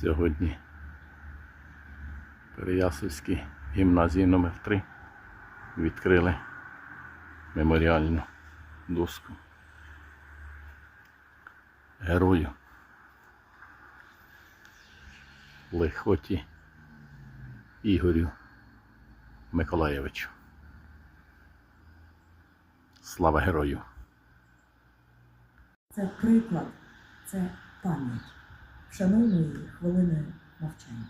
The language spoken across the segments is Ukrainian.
Сьогодні Переяславській гімназії номер 3 відкрили меморіальну доску герою Лихоті Ігорю Миколаєвичу. Слава герою! Це приклад, це пам'ять. Вшануємо її хвилиною мовчання.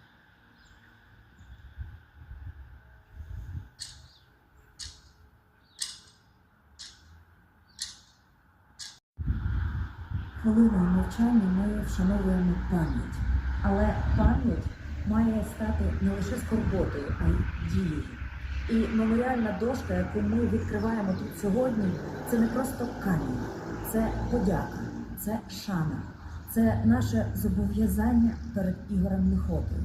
Хвилиною мовчання ми вшановуємо пам'ять. Але пам'ять має стати не лише скорботою, а й дією. І меморіальна дошка, яку ми відкриваємо тут сьогодні, це не просто камінь, це подяка, це шана, це наше зобов'язання перед Ігорем Лихотою.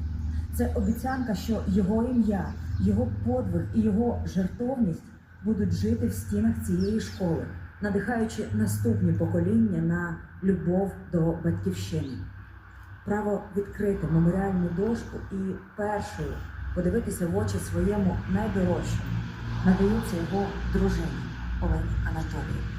Це обіцянка, що його ім'я, його подвиг і його жертовність будуть жити в стінах цієї школи, надихаючи наступні покоління на любов до батьківщини. Право відкрити меморіальну дошку і першою подивитися в очі своєму найдорожчому надається його дружині Олені Анатоліївні.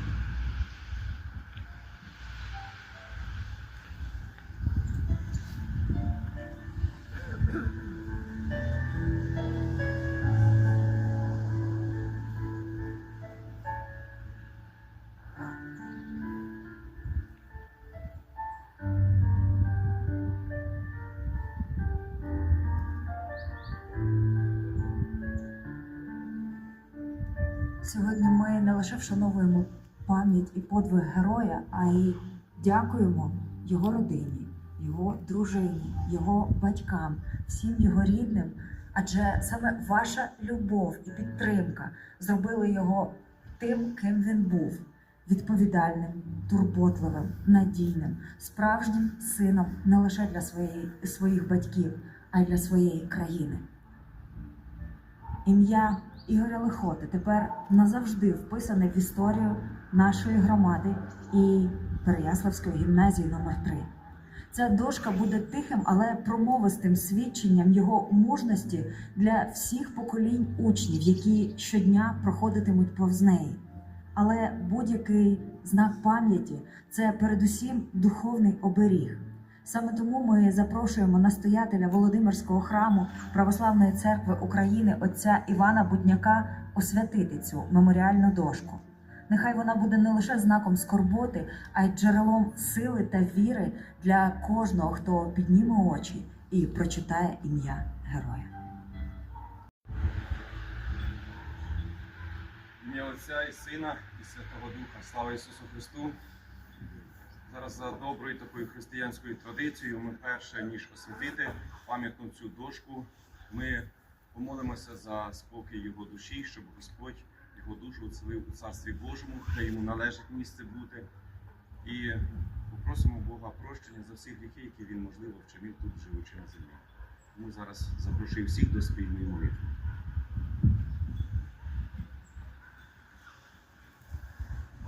Сьогодні ми не лише вшановуємо пам'ять і подвиг героя, а й дякуємо його родині, його дружині, його батькам, всім його рідним. Адже саме ваша любов і підтримка зробили його тим, ким він був відповідальним, турботливим, надійним, справжнім сином не лише для своєї, своїх батьків, а й для своєї країни. Ім'я Ігоря Лихоти тепер назавжди вписане в історію нашої громади і Переяславської гімназії номер 3 Ця дошка буде тихим, але промовистим свідченням його мужності для всіх поколінь учнів, які щодня проходитимуть повз неї. Але будь-який знак пам'яті це передусім духовний оберіг. Саме тому ми запрошуємо настоятеля Володимирського храму Православної церкви України отця Івана Будняка освятити цю меморіальну дошку. Нехай вона буде не лише знаком скорботи, а й джерелом сили та віри для кожного, хто підніме очі і прочитає ім'я героя. Ім'я Отця і Сина і Святого Духа. Слава Ісусу Христу! Зараз за доброю такою християнською традицією ми перше, ніж освятити пам'ятну цю дошку, ми помолимося за спокій Його душі, щоб Господь його душу оцелив у Царстві Божому, де йому належить місце бути. І попросимо Бога прощення за всі гріхи, які він, можливо, вчинив тут, живучи на землі. Тому зараз запрошую всіх до спільної молитви.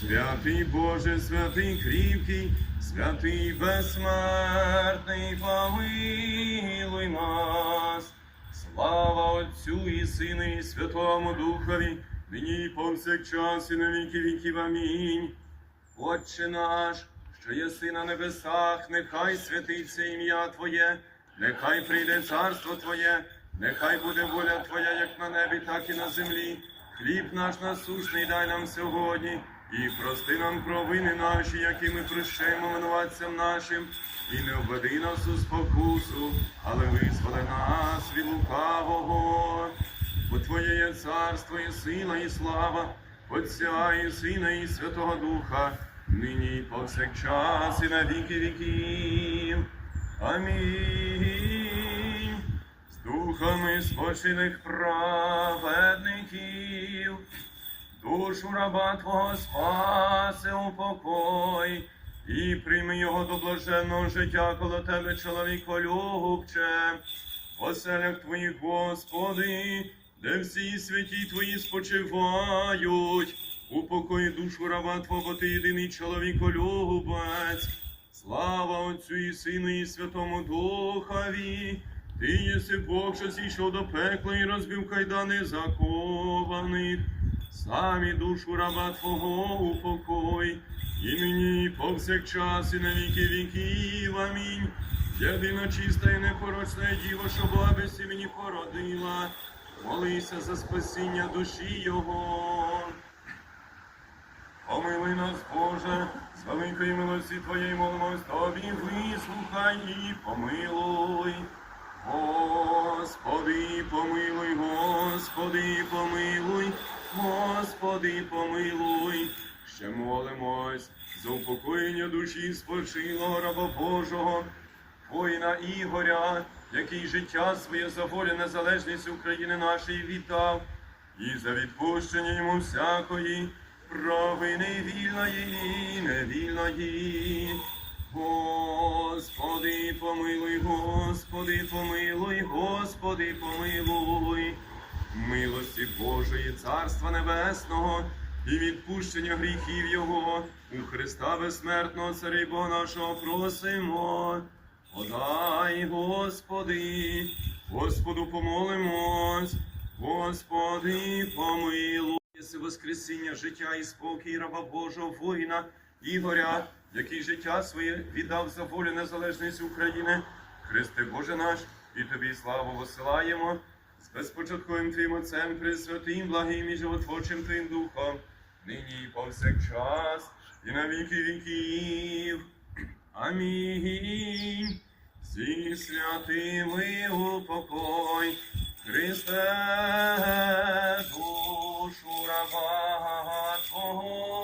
Святий Боже, святий кріпкий, святий безсмертний, помилуй нас. Слава Отцю і Сину, і Святому Духові, нині і повсякчас, і на віки віків. Амінь. Отче наш, що єси на небесах, нехай святиться ім'я Твоє, нехай прийде царство Твоє, нехай буде воля Твоя, як на небі, так і на землі. Хліб наш насущний дай нам сьогодні, і прости нам провини наші, які ми прощаємо винуватцям нашим, і не введи нас у спокусу, але визволи нас від лукавого. Бо Твоє є царство, і сила, і слава, Отця і Сина, і Святого Духа, нині і повсякчас, і на віки віків. Амінь. З духами спочилих праведників, душу раба Твого спаси у покой, і прийми його до блаженного життя коло тебе, чоловіко любче, оселях Твоїх, Господи, де всі святі Твої спочивають, упокої душу раба Твого, Ти єдиний чоловіколюбець. Слава Отцю і Сину, і Святому Духові. Ти єси Бог, що зійшов до пекла і розбив кайдани закованих. Самі душу раба Твого упокой, і нині, повсякчас, і на віки віків. Амінь. Єдина чиста і непорочна діва, що Бога без породила. Молися за спасіння душі Його. Помилуй нас, Боже, з великої милості Твоєї молимось Тобі, вислухай і помилуй. Господи, помилуй, Господи, помилуй, Господи, помилуй. Ще молимось за упокоєння душі спочилого раба Божого, воїна Ігоря, який життя своє за волю незалежність України нашої віддав, і за відпущення йому всякої провини вільної і невільної. Господи, помилуй, Господи, помилуй, Господи, помилуй, милості Божої, Царства Небесного і відпущення гріхів Його у Христа безсмертного Царя нашого просимо. Подай, Господи, Господу помолимось, Господи, помилуй. Воскресіння, життя і спокій раба Божого воїна Ігоря, який життя своє віддав за волю незалежність України. Христе Боже наш, і тобі славу посилаємо з безпочатковим Твоїм Отцем, Пресвятим, благим і животворчим Твоїм Духом, нині і повсякчас, і на віки віків. Амінь. Зі святими упокой, Христе, душу раба Твого,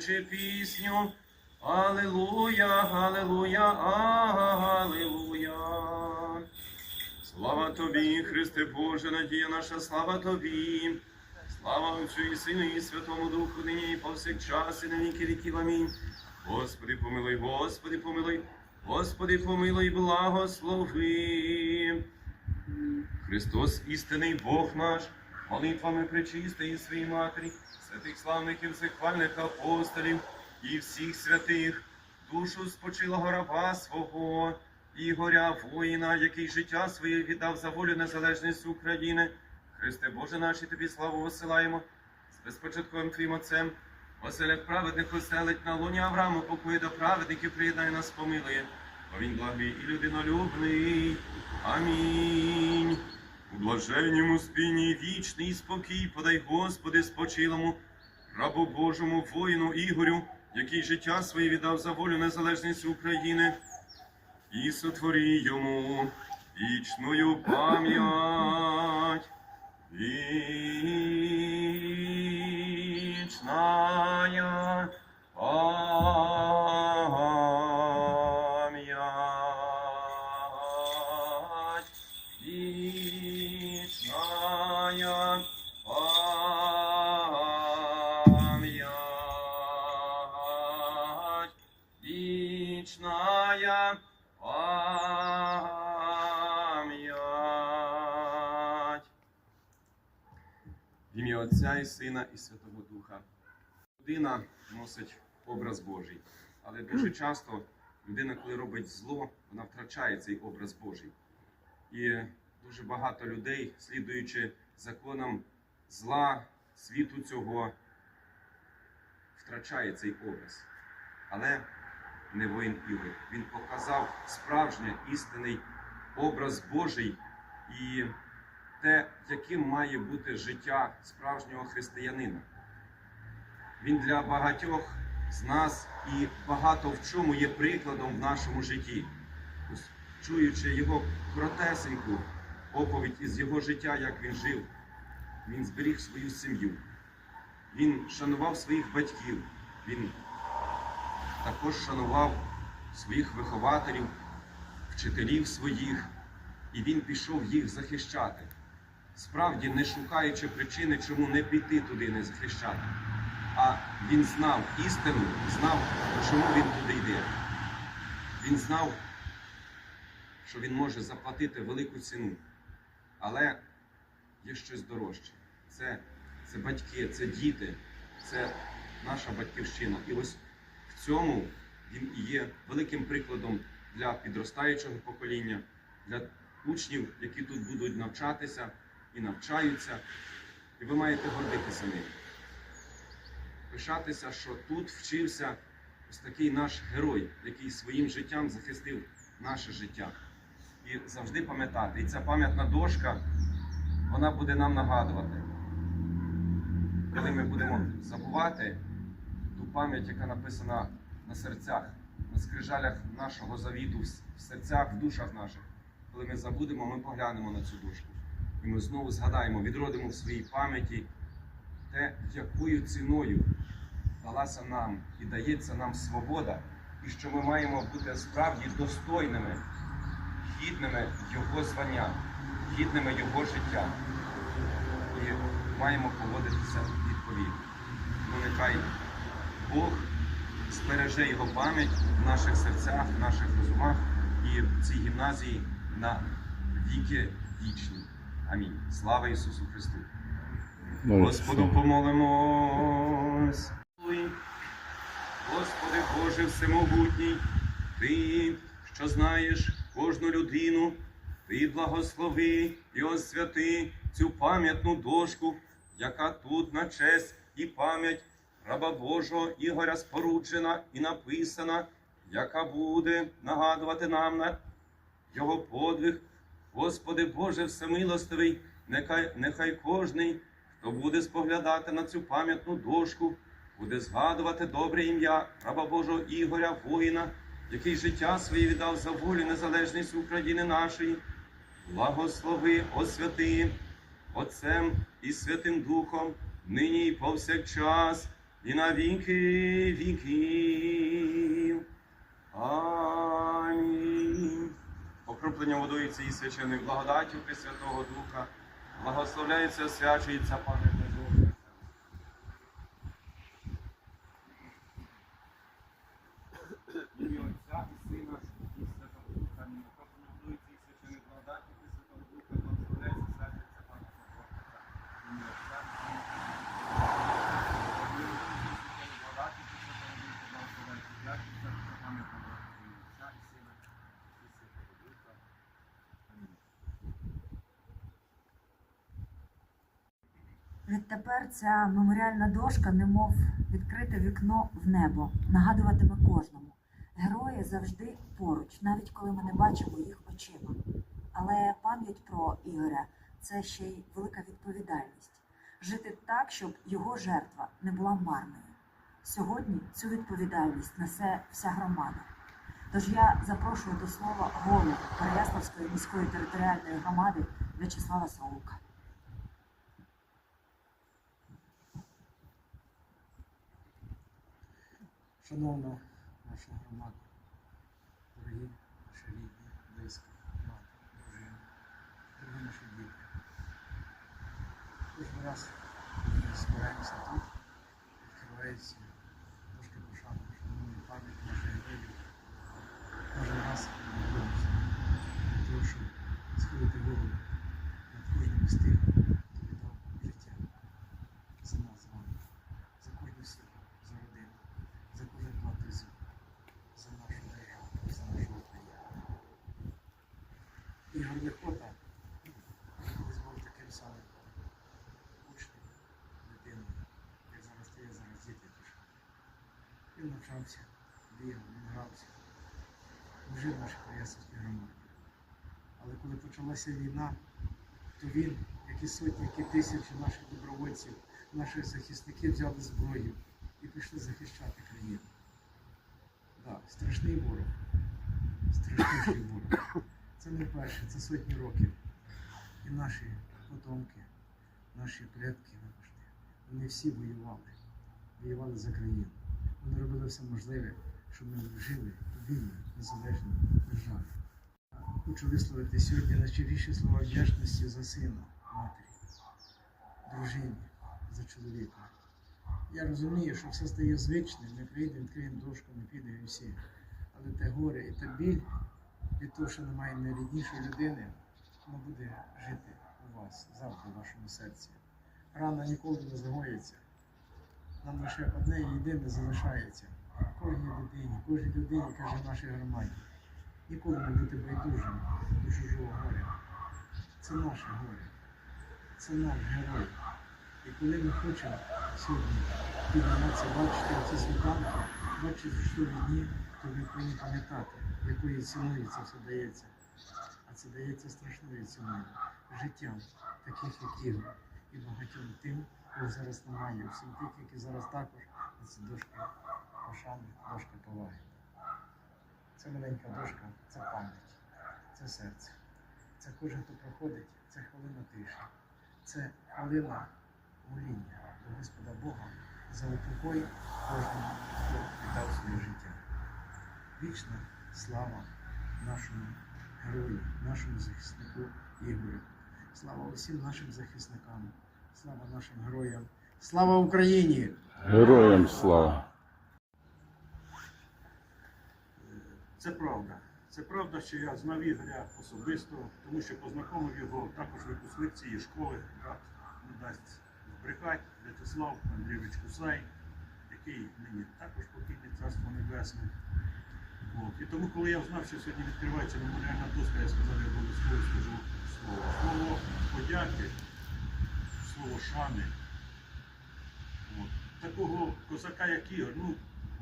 співаючи пісню. Аллилуйя, Аллилуйя, Аллилуйя. Слава тобі, Христе Боже, надія наша, слава тобі. Слава Отцю і Сину, і Святому Духу, нині і повсякчас, і на віки віків. Амінь. Господи, помилуй, Господи, помилуй, Господи, помилуй, благослови. Христос, істинний Бог наш, молитвами причистої своїй матері, святих славних і всехвальних апостолів і всіх святих, душу спочилого раба свого, Ігоря, воїна, який життя своє віддав за волю незалежність України. Христе Боже наш, тобі славу посилаємо з безпочатковим Твоїм Отцем. Оселях праведних оселить на луні Аврааму, покої до праведників приєднає нас, помилує. Бо він благий і людинолюбний. Амінь. У блаженнім спінні вічний спокій подай, Господи, спочилому, рабу Божому воїну Ігорю, який життя своє віддав за волю незалежність України, і сотвори йому вічною пам'ять. Вічна пам'ять. Вічная пам'ять. В ім'я Отця і Сина і Святого Духа. Людина носить образ Божий, але дуже часто людина, коли робить зло, вона втрачає цей образ Божий. І дуже багато людей, слідуючи законам зла, світу цього, втрачає цей образ. Але не воїн Ігор. Він показав справжній істинний образ Божий і те, яким має бути життя справжнього християнина. Він для багатьох з нас і багато в чому є прикладом в нашому житті. Чуючи його коротесеньку оповідь із його життя, як він жив, він зберіг свою сім'ю. Він шанував своїх батьків, він також шанував своїх вихователів, вчителів своїх, і він пішов їх захищати. Справді не шукаючи причини, чому не піти туди не захищати. А він знав істину, знав, чому він туди йде. Він знав, що він може заплатити велику ціну. Але є щось дорожче. Це, це батьки, це діти, це наша батьківщина. І ось в цьому він і є великим прикладом для підростаючого покоління, для учнів, які тут будуть навчатися і навчаються. І ви маєте гордитися ним. Пишатися, що тут вчився ось такий наш герой, який своїм життям захистив наше життя. І завжди пам'ятати. І ця пам'ятна дошка, вона буде нам нагадувати. Коли ми будемо забувати ту пам'ять, яка написана на серцях, на скрижалях нашого завіту, в серцях, в душах наших. Коли ми забудемо, ми поглянемо на цю дошку. І ми знову згадаємо, відродимо в своїй пам'яті те, якою ціною далася нам і дається нам свобода, і що ми маємо бути справді достойними, гідними Його звання, гідними Його життя. І маємо поводитися відповідно. Ну, нехай Бог збереже його пам'ять в наших серцях, в наших розумах і в цій гімназії на віки вічні. Амінь. Слава Ісусу Христу! Господу помолимось. Господи Боже Всемогутній, Ти, що знаєш кожну людину, Ти благослови і освяти цю пам'ятну дошку, яка тут на честь і пам'ять раба Божого Ігоря споруджена і написана, яка буде нагадувати нам на його подвиг. Господи Боже Всемилостивий, нехай, нехай кожний, хто буде споглядати на цю пам'ятну дошку, буде згадувати добре ім'я раба Божого Ігоря, воїна, який життя своє віддав за волю незалежність України нашої. Благослови, освяти Отцем і Святим Духом, нині і повсякчас, і на віки віків. Амінь. Окроплення водою цієї священної благодаті Пресвятого Духа, благословляється, освячується пам'ятна Духа. Ім'я Отця і Сина і Святого Духа. Амінь. Окроплення водою цієї священної благодаті Пресвятого Духа, благословляється, освячується пам'ятна Духа. Ім'я Отця і Сина і Благодаті Пресвятого Духа, благословляється, освячується пам'ятна Духа. Ім'я Отця і Сина і Святого Духа. Амінь. Відтепер ця меморіальна дошка, немов відкрите вікно в небо, нагадуватиме кожному. Герої завжди поруч, навіть коли ми не бачимо їх очима. Але пам'ять про Ігоря це ще й велика відповідальність. Жити так, щоб його жертва не була марною. Сьогодні цю відповідальність несе вся громада. Тож я запрошую до слова голову Переяславської міської територіальної громади В'ячеслава Саука. Шановна наша громада, дорогі наші рідні, близькі, мати, дружини, дорогі наші діти. Кожен раз, коли ми збираємося тут, відкривається трошки пошану, шановної пам'яті наших героїв. Кожен раз ми для того, щоб схилити голову над кожним із тих, хто віддав життя за нас з вами, за кожну сім'ю, за родину за кожен платизм, за нашу державу, за нашу Україну. Ігор Лихота колись був таким самим учнем, дитиною, як зараз ти, я зараз діти пішов. Навчався, бігав, він грався, жив в нашій Переяславській громаді. Але коли почалася війна, то він, як і сотні, як і тисячі наших добровольців, наших захисників взяли зброю і пішли захищати країну. Так, страшний ворог. Страшніший ворог. Це не вперше, це сотні років. І наші потомки, наші предки, вони всі воювали. Воювали за країну. Вони робили все можливе, щоб ми жили у вільній, незалежній державі. Хочу висловити сьогодні найщиріші слова вдячності за сина, матері, дружині, за чоловіка. Я розумію, що все стає звичним, ми прийдемо, відкриємо дошку, ми підемо і всі. Але те горе і та біль від того, що немає найріднішої людини, воно буде жити у вас завжди в вашому серці. Рана ніколи не загоїться. Нам лише одне і єдине залишається. Кожній людині, кожній людині, каже нашій громаді. Ніколи не бути байдужим до чужого горя. Це наше горе, це наш герой. І коли ми хочемо сьогодні підніматися, бачити ці світанки, бачити чудові дні, то ми повинні пам'ятати, якою ціною це все дається. А це дається страшною ціною. Життям таких, як Ігор, і багатьом тим, кого зараз немає, всім тих, які зараз також на цій дошки пошани, дошка поваги. Це маленька дошка, це пам'ять, це серце. Це кожен, хто проходить, це хвилина тиші, це хвилина моління до Господа Бога за упокой кожного, хто віддав своє життя. Вічна слава нашому герою, нашому захиснику Ігорю. Слава усім нашим захисникам, слава нашим героям, слава Україні! Героям слава! Це правда. Це правда, що я знав Ігоря особисто, тому що познайомив його також випускник цієї школи, брат не дасть збрехати, В'ячеслав Андрійович Кусай, який нині також покійний царство небесне. От. І тому, коли я знав, що сьогодні відкривається меморіальна доска, я сказав, я обов'язково скажу слово. Слово подяки, слово шани. От. Такого козака, як Ігор, ну,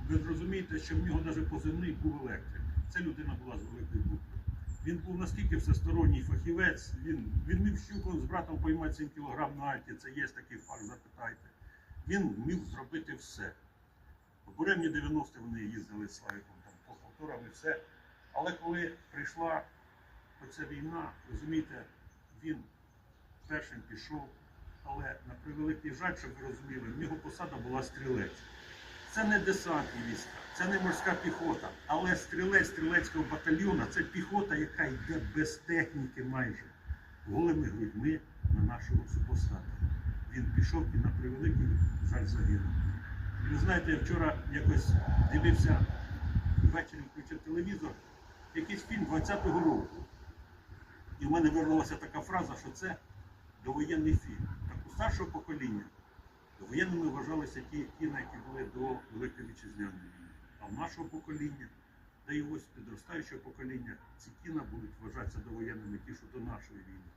ви зрозумієте, що в нього навіть позивний був електрик. Це людина була з великої букви. Він був наскільки всесторонній фахівець, він, він міг щуком з братом поймати 7 кілограм на альті, це є такий факт, запитайте. Він міг зробити все. В буремні 90-ті вони їздили з Славіком там, по повторам і все. Але коли прийшла оця війна, розумієте, він першим пішов, але на превеликий жаль, щоб ви розуміли, в нього посада була стрілець. Це не десантні війська, це не морська піхота, але стрілець стрілецького батальйону це піхота, яка йде без техніки майже голими грудьми на нашого супостата. Він пішов і на превеликий жаль загинув. Ви знаєте, я вчора якось дивився ввечері включив телевізор, якийсь фільм 20-го року. І в мене вирвалася така фраза, що це довоєнний фільм. Старшого покоління Воєнними вважалися ті кіна, які були до Великої Вітчизняної війни. А в нашого покоління, да і ось підростаючого покоління, ці кіна будуть вважатися довоєнними ті, що до нашої війни.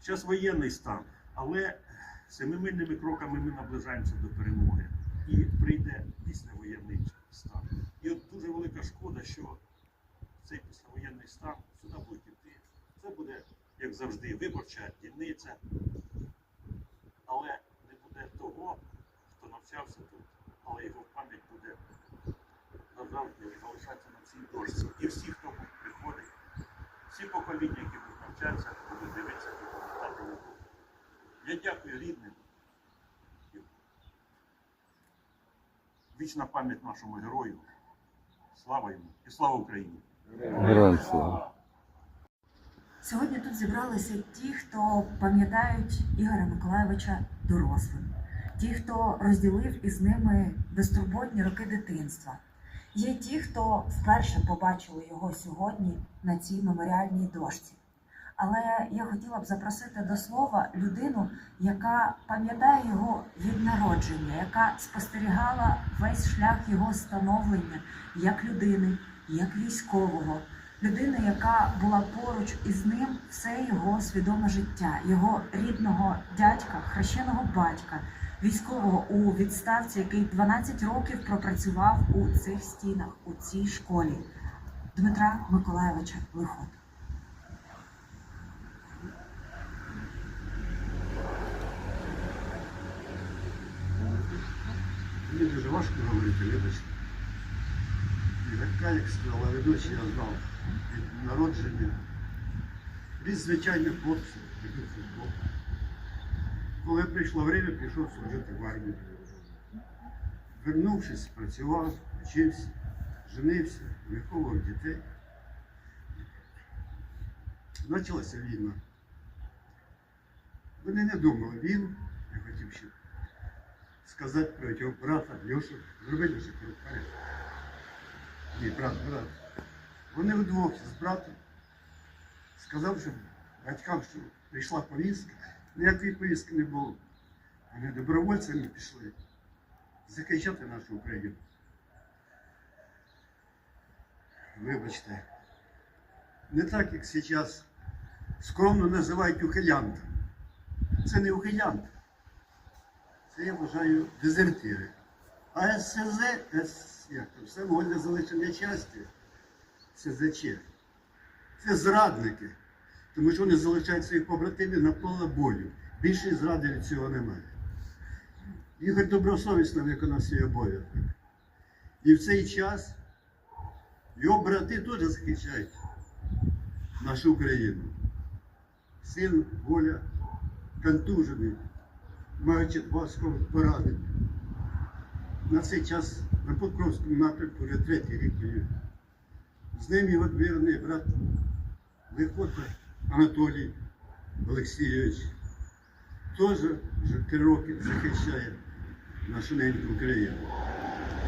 Зараз воєнний стан, але семимильними кроками ми наближаємося до перемоги. І прийде післявоєнний стан. І от дуже велика шкода, що цей післявоєнний стан сюди будуть йти. Це буде, як завжди, виборча дільниця але не буде того, хто навчався тут, але його пам'ять буде назавжди залишатися на цій дошці. І всі, хто приходить, всі покоління, які тут навчаються, будуть дивитися і пам'ятати його. Я дякую рідним. Вічна пам'ять нашому герою. Слава йому і слава Україні! Героям слава! Сьогодні тут зібралися ті, хто пам'ятають Ігоря Миколайовича дорослим, ті, хто розділив із ними безтурботні роки дитинства. Є ті, хто вперше побачили його сьогодні на цій меморіальній дошці. Але я хотіла б запросити до слова людину, яка пам'ятає його від народження, яка спостерігала весь шлях його становлення як людини, як військового людина, яка була поруч із ним все його свідоме життя, його рідного дядька, хрещеного батька, військового у відставці, який 12 років пропрацював у цих стінах, у цій школі Дмитра Миколаєвича Лихота. Мені дуже важко вибачте. І така, як сказала ведуча, я знав народження. Від звичайних хлопців, любив футбол. Коли прийшло время, пішов служити в армію. Вернувшись, працював, вчився, женився, виховував дітей. Почалася війна. Вони не думали, він, я хотів ще сказати про його брата Льошу, зробити ще перед Ні, брат, брат. Вони вдвох з братом сказав, що батькам, що прийшла повістка, ніякої повістки не було. Вони добровольцями пішли захищати нашу Україну. Вибачте, не так, як зараз скромно називають ухилянтами. Це не ухилянти. Це я вважаю дезертири. А ССЗ, С, як там, самовольне залишення часті, СЗЧ. Це зрадники. Тому що вони залишають своїх побратимів на поле бою. Більше зради від цього немає. Ігор добросовісно виконав свій обов'язок. І в цей час його брати теж захищають нашу Україну. Син, воля, контужений, маючи два поранення. На цей час на Покровському напрямку вже третій рік воює. З ним його вірний брат Лихота Анатолій Олексійович теж вже три роки захищає нашу неньку Україну.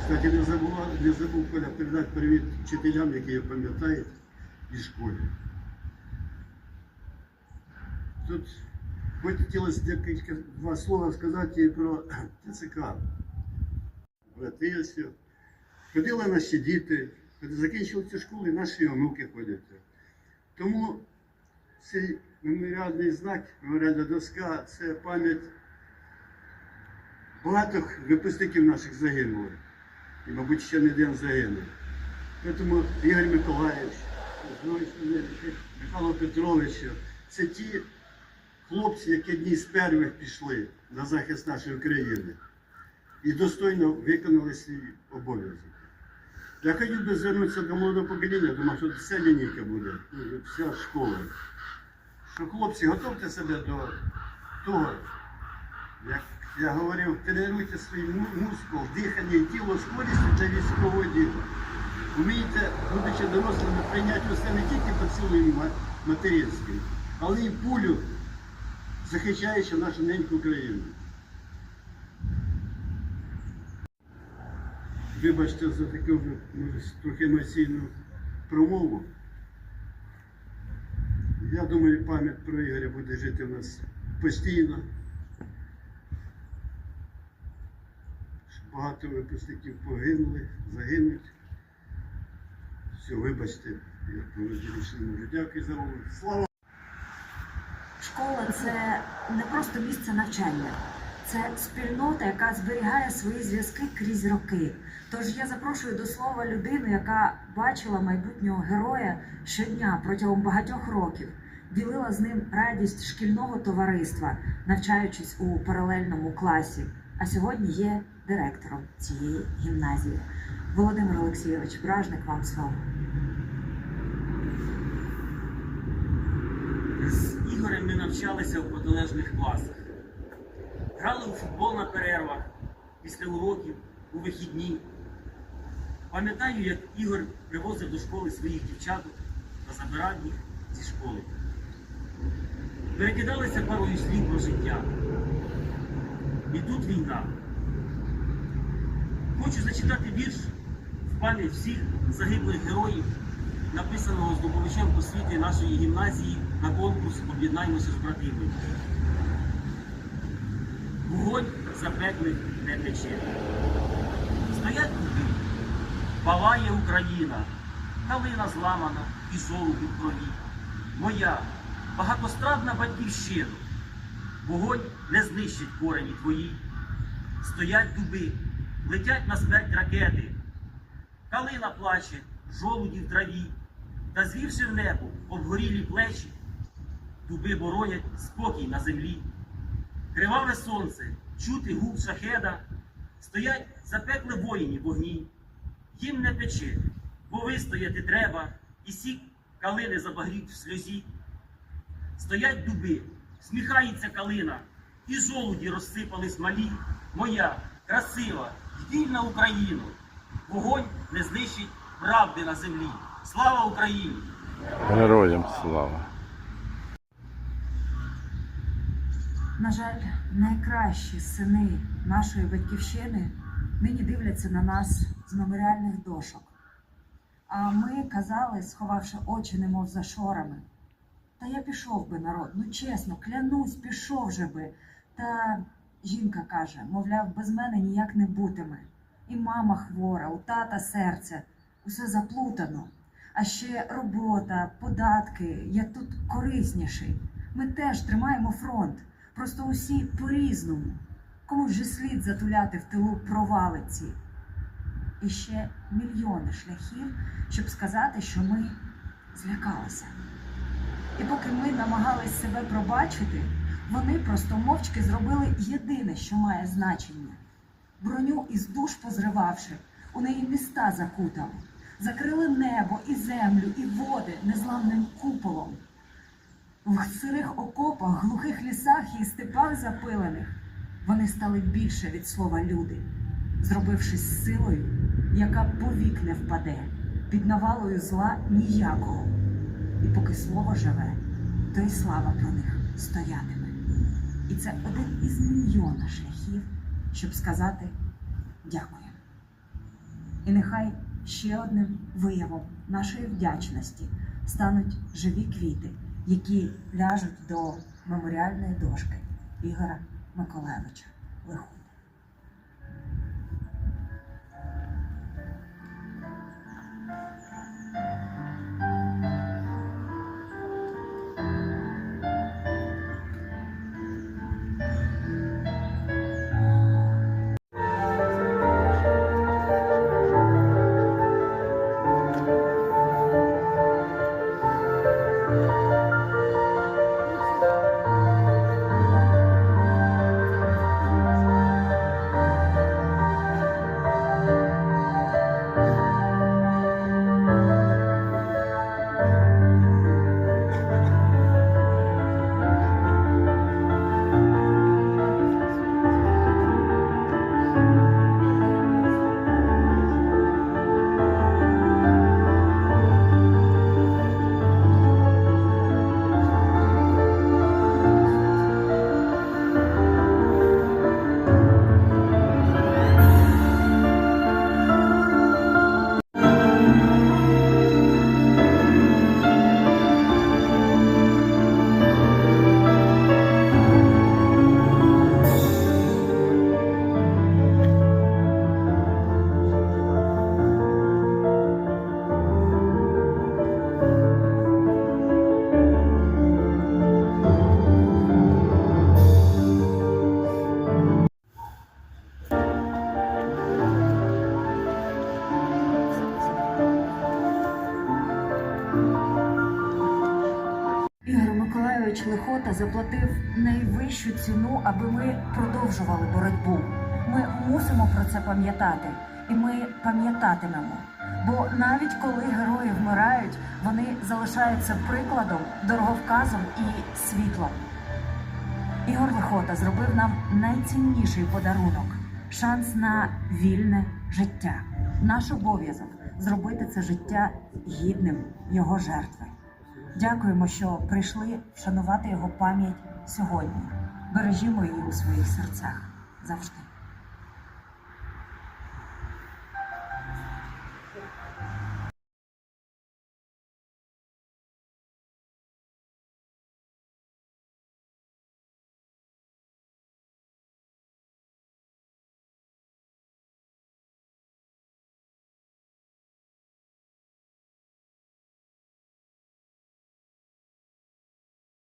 Кстати, не забув, не забув Коля передати привіт вчителям, які його пам'ятають із школи. Тут хотілося декілька два слова сказати про ТЦК. Брати ось. Ходили наші діти, закінчили ці школи, наші онуки ходять. Тому цей меморіальний знак, меморіальна доска це пам'ять багатьох випускників наших загинули. І, мабуть, ще не один загинув. Тому Ігор Миколаївич, Михайло Петрович, це ті хлопці, які одні з перших пішли на захист нашої країни і достойно виконали свій обов'язок. Я хотів би звернутися до молодого покоління, думаю, що вся лінійка буде, вся школа. Що хлопці, готовте себе до того, як я говорив, тренуйте свій мускул, дихання і тіло з для військового діла. Вмійте, будучи дорослими, прийняти усе не тільки поцілуй ма- материнський, але й пулю, захищаючи нашу неньку Україну. Вибачте за таку трохи емоційну промову. Я думаю, пам'ять про Ігоря буде жити в нас постійно. Багато випускників погинули, загинуть. Все, вибачте, я повезли можу. Дякую за увагу. Слава! Школа це не просто місце навчання, це спільнота, яка зберігає свої зв'язки крізь роки. Тож я запрошую до слова людину, яка бачила майбутнього героя щодня протягом багатьох років, ділила з ним радість шкільного товариства, навчаючись у паралельному класі. А сьогодні є директором цієї гімназії. Володимир Олексійович Бражник, вам слово. З Ігорем ми навчалися в протилежних класах. Грали у футбол на перервах, після уроків, у вихідні. Пам'ятаю, як Ігор привозив до школи своїх дівчаток та забирав їх зі школи. Перекидалися парою слів про життя. І тут війна. Хочу зачитати вірш в пам'ять всіх загиблих героїв, написаного здобувачем освіти нашої гімназії на конкурс Об'єднаймося з братимою. Вогонь запеклих не тече. Стоять люди, палає Україна, калина зламана і золоту в крові. Моя багатострадна батьківщина, вогонь не знищить корені твої. Стоять дуби, летять на смерть ракети. Калина плаче, жолуді в траві, та звівши в небо обгорілі плечі, дуби боронять спокій на землі. Криваве сонце, чути гул шахеда, Стоять запекли воїні вогні, їм не пече, бо вистояти треба, і сік калини забагріть в сльозі. Стоять дуби, сміхається калина, і жолуді розсипались малі. Моя красива вільна Україна. Вогонь не знищить правди на землі. Слава Україні! Героям слава. На жаль, найкращі сини нашої батьківщини нині дивляться на нас з меморіальних дошок. А ми казали, сховавши очі, немов за шорами. Та я пішов би, народ, ну чесно, клянусь, пішов же би. Та жінка каже, мовляв, без мене ніяк не бутиме. І мама хвора, у тата серце, усе заплутано. А ще робота, податки, я тут корисніший. Ми теж тримаємо фронт, просто усі по-різному. Комусь же слід затуляти в тилу провалиці. І ще мільйони шляхів, щоб сказати, що ми злякалися. І поки ми намагались себе пробачити, вони просто мовчки зробили єдине, що має значення. Броню із душ позривавши, у неї міста закутали, закрили небо і землю, і води незламним куполом. В сирих окопах, глухих лісах і степах запилених вони стали більше від слова люди, зробившись силою, яка повік не впаде, під навалою зла ніякого. І поки слово живе, то й слава про них стоятиме. І це один із мільйона шляхів, щоб сказати дякую. І нехай ще одним виявом нашої вдячності стануть живі квіти, які ляжуть до меморіальної дошки Ігора Миколайовича Лихуна. Ціну, аби ми продовжували боротьбу. Ми мусимо про це пам'ятати, і ми пам'ятатимемо. Бо навіть коли герої вмирають, вони залишаються прикладом, дороговказом і світлом. Ігор Лихота зробив нам найцінніший подарунок шанс на вільне життя. Наш обов'язок зробити це життя гідним його жертви. Дякуємо, що прийшли вшанувати його пам'ять сьогодні. Бережімо її у своїх серцях завжди.